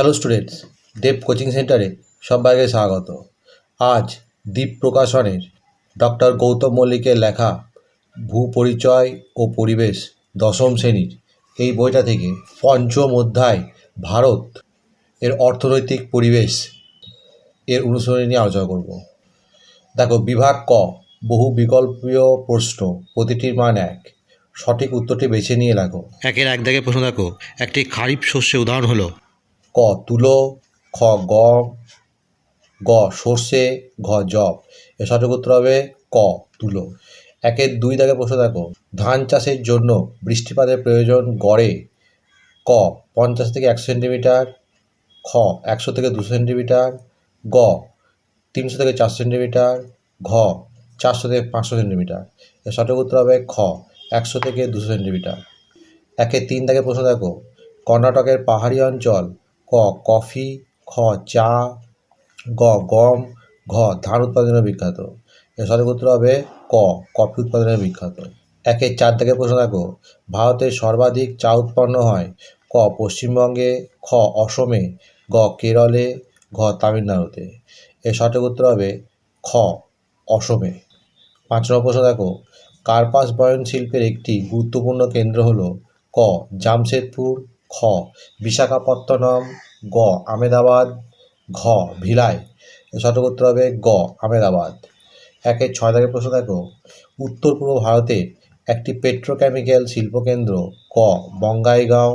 Hello students দেব coaching সেন্টারে সবাইকে স্বাগত। আজ দ্বীপ প্রকাশনের ডক্টর গৌতম মল্লিকের লেখা ভূ পরিচয় ও পরিবেশ দশম শ্রেণির এই বইটা থেকে পঞ্চম অধ্যায় ভারত এর অর্থনৈতিক পরিবেশ এর অনুসরণ নিয়ে আলোচনা করব। দেখো, বিভাগ ক, বহু বিকল্পীয় প্রশ্ন প্রতিটির মান এক। সঠিক উত্তরটি বেছে নিয়ে লেখো। একের এক দাগে প্রশ্ন দেখো, একটি খারিফ শস্যের উদাহরণ হলো ক তুলো, খ গম গ সর্ষে, ঘ জব এর সঠিক উত্তর হবে ক তুলো। একের দুই দাগে প্রশ্ন দেখো। ধান চাষের জন্য বৃষ্টিপাতের প্রয়োজন গড়ে ক পঞ্চাশ থেকে একশো সেন্টিমিটার, খ একশো থেকে দুশো সেন্টিমিটার, গ তিনশো থেকে চারশো সেন্টিমিটার, ঘ চারশো থেকে পাঁচশো সেন্টিমিটার। এর সঠিক উত্তর হবে খ একশো থেকে দুশো সেন্টিমিটার। একে তিন দাগে প্রশ্ন দেখো। কর্ণাটকের পাহাড়ি অঞ্চল ক কফি, খ চা, গ গম, ঘ ধান উৎপাদনের বিখ্যাত। এর সঠিক উত্তর হবে ক, কফি উৎপাদনের বিখ্যাত। একে চার দাগে প্রশ্ন দেখো ভারতের সর্বাধিক চা উৎপন্ন হয় ক পশ্চিমবঙ্গে, খ অসমে, গ কেরলে, ঘ তামিলনাড়ুতে। এর সঠিক উত্তর হবে খ অসমে। পাঁচ নম্বর প্রশ্ন দেখো। কার্পাস বয়ন শিল্পের একটি গুরুত্বপূর্ণ কেন্দ্র হলো ক জামশেদপুর খ, বিশাখাপত্তনম, গ, আমেদাবাদ, ঘ, ভিলাই। সঠিক উত্তর হবে গ, আমেদাবাদ। একে ছয় দাগের প্রশ্ন দেখো। উত্তর পূর্ব ভারতে একটি পেট্রোকেমিক্যাল শিল্পকেন্দ্র, ক, বঙ্গাইগাঁও,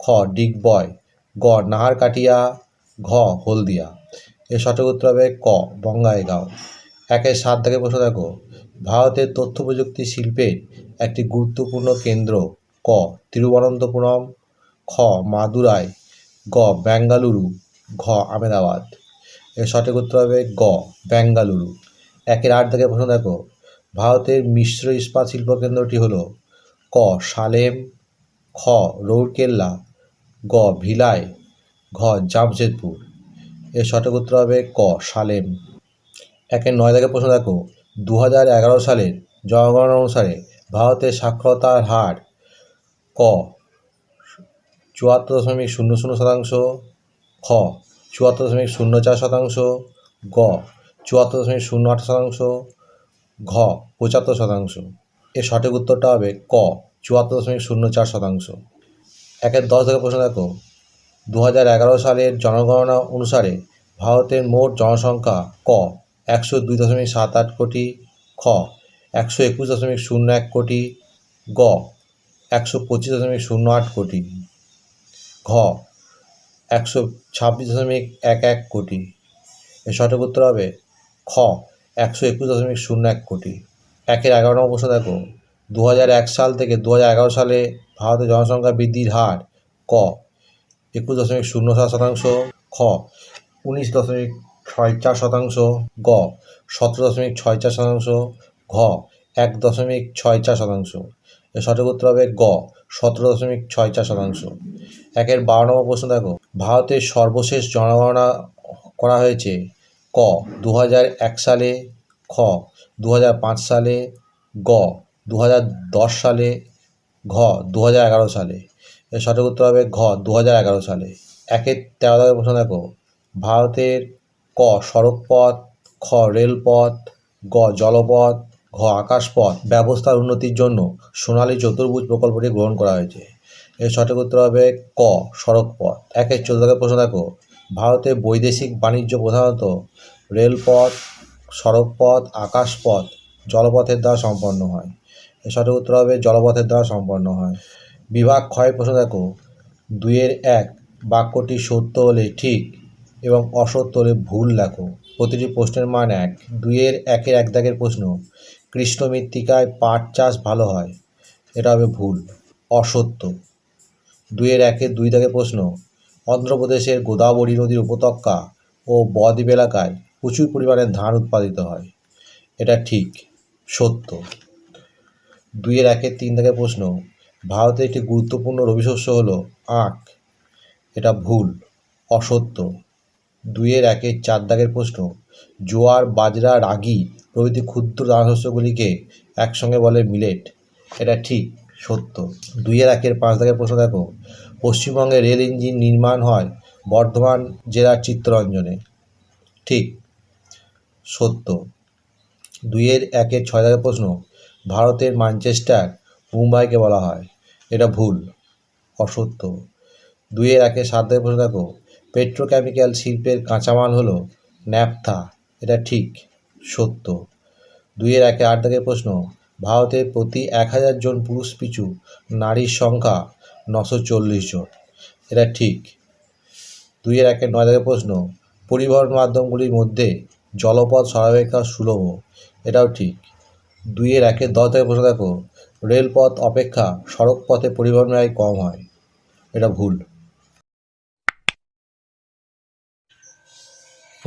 খ, ডিগবয়, গ, নাহারকাটিয়া, ঘ, হলদিয়া। এর সঠিক উত্তর হবে ক, বঙ্গাইগাঁও। একের সাত দাগের প্রশ্ন দেখো। ভারতের তথ্য প্রযুক্তি শিল্পের একটি গুরুত্বপূর্ণ কেন্দ্র, ক, তিরুবনন্তপুরম খ, মাদুরাই, গ, বেঙ্গালুরু, ঘ আমেদাবাদ এর সঠিক উত্তর হবে গ, বেঙ্গালুরু। একের আট থেকে প্রশ্ন দেখো। ভারতের মিশ্র ইস্পাত শিল্প কেন্দ্রটি হল ক, সালেম, খ, রৌরকেল্লা, গ, ভিলাই, ঘ, জামশেদপুর। এর সঠিক উত্তর হবে ক, সালেম। একের নয় থেকে প্রশ্ন দেখো। দু হাজার এগারো সালের জনগণনা অনুসারে ভারতের সাক্ষরতার হার ক চুয়াত্তর দশমিক শূন্য শূন্য শতাংশ, খ, চুয়াত্তর দশমিক শূন্য চার শতাংশ, গ, চুয়াত্তর দশমিক শূন্য আট শতাংশ, ঘ, পঁচাত্তর শতাংশ। এর সঠিক উত্তরটা হবে ক, চুয়াত্তর দশমিক শূন্য চার শতাংশ। একের দশ থেকে প্রশ্ন দেখো। দু হাজার এগারো সালের জনগণনা অনুসারে ভারতের মোট জনসংখ্যা ক, একশো দুই দশমিক সাত আট কোটি, খ, একশো একুশ দশমিক শূন্য এক কোটি, গ, একশো পঁচিশ দশমিক শূন্য আট কোটি। ঘ, একশো ছাব্বিশ দশমিক এক এক কোটি। এর সঠিক উত্তর হবে খ, একশো একুশ দশমিক শূন্য এক কোটি। একের এগারো নম্বর প্রশ্ন দেখো। দু এক সাল থেকে দু এগারো সালে ভারতের জনসংখ্যা বৃদ্ধির হার ক, একুশ দশমিক শূন্য সাত শতাংশ। খ, উনিশ দশমিক ছয় চার শতাংশ। গ, সতেরো দশমিক ছয় চার শতাংশ। ঘ, এক দশমিক ছয় চার শতাংশ। এর সঠিক উত্তর হবে গ সতেরো দশমিক ছয় চার শতাংশ। একের বারো নম্বর প্রশ্ন দেখো। ভারতের সর্বশেষ জনগণনা করা হয়েছে ক দু এক সালে খ দু হাজার পাঁচ সালে গ দু হাজার দশ সালে ঘ দু হাজার এগারো সালে। এর সঠিক উত্তর হবে ঘ দু হাজার এগারো সালে। একের তেরো দাগের প্রশ্ন দেখো। ভারতের ক, সড়কপথ, খ, রেলপথ, গ, জলপথ ঘ আকাশপথ ব্যবস্থার উন্নতির জন্য সোনালী চতুর্ভুজ প্রকল্পটি গ্রহণ করা হয়েছে। এর সঠিক উত্তর হবে ক, সড়কপথ। একের চোদ্দ প্রশ্ন দেখো। ভারতে বৈদেশিক বাণিজ্য প্রধানত রেলপথ, সড়কপথ, আকাশপথ জলপথের দ্বারা সম্পন্ন হয়। এর সঠিক উত্তর হবে জলপথের দ্বারা সম্পন্ন হয়। বিভাগ ক্ষয় প্রশ্ন দেখো। দুইয়ের এক বাক্যটি সত্য হলে ঠিক এবং অসত্য হলে ভুল লেখো। প্রতিটি প্রশ্নের মান এক। দুইয়ের একের এক দাগের প্রশ্ন। কৃষ্ণ মৃত্তিকায় পাট চাষ ভালো হয়, এটা হবে ভুল, অসত্য। দুইয়ের একের দুই দাগের প্রশ্ন, অন্ধ্রপ্রদেশের গোদাবরী নদীর উপত্যকা ও বদ্বীপ এলাকায় প্রচুর পরিমাণে ধান উৎপাদিত হয়, এটা ঠিক, সত্য। দুইয়ের একের তিন দাগের প্রশ্ন, ভারতের একটি গুরুত্বপূর্ণ রবি শস্য হলো আখ, এটা ভুল, অসত্য। দুইয়ের একের চার দাগের প্রশ্ন। জোয়ার, বাজরা, রাগি প্রভৃতি ক্ষুদ্র দানাশস্যগুলিকে একসঙ্গে বলে মিলেট। এটা ঠিক, সত্য। দুইয়ের একের পাঁচ দাগের প্রশ্ন দেখো। পশ্চিমবঙ্গে রেল ইঞ্জিন নির্মাণ হয় বর্ধমান জেলার চিত্তরঞ্জনে। ঠিক, সত্য। দুইয়ের একের ছয় দাগের প্রশ্ন, ভারতের ম্যানচেস্টার মুম্বাইকে বলা হয়। এটা ভুল, অসত্য। দুইয়ের একের সাত দাগের প্রশ্ন দেখো। পেট্রোকেমিক্যাল শিল্পের কাঁচামাল হলো ন্যাপথা। এটা ঠিক, সত্য। দুইয়ের একে আট দাগের প্রশ্ন ভারতের প্রতি এক হাজার জন পুরুষ পিছু নারীর সংখ্যা নশো চল্লিশ জন। এটা ঠিক। দুইয়ের একের নয় দাগের প্রশ্ন, পরিবহন মাধ্যমগুলির মধ্যে জলপথ সর্বাপেক্ষা সুলভ, এটাও ঠিক। দুইয়ের একের দশ দাগের প্রশ্ন দেখো, রেলপথ অপেক্ষা সড়ক পথে পরিবহন ব্যয় কম হয়, এটা ভুল।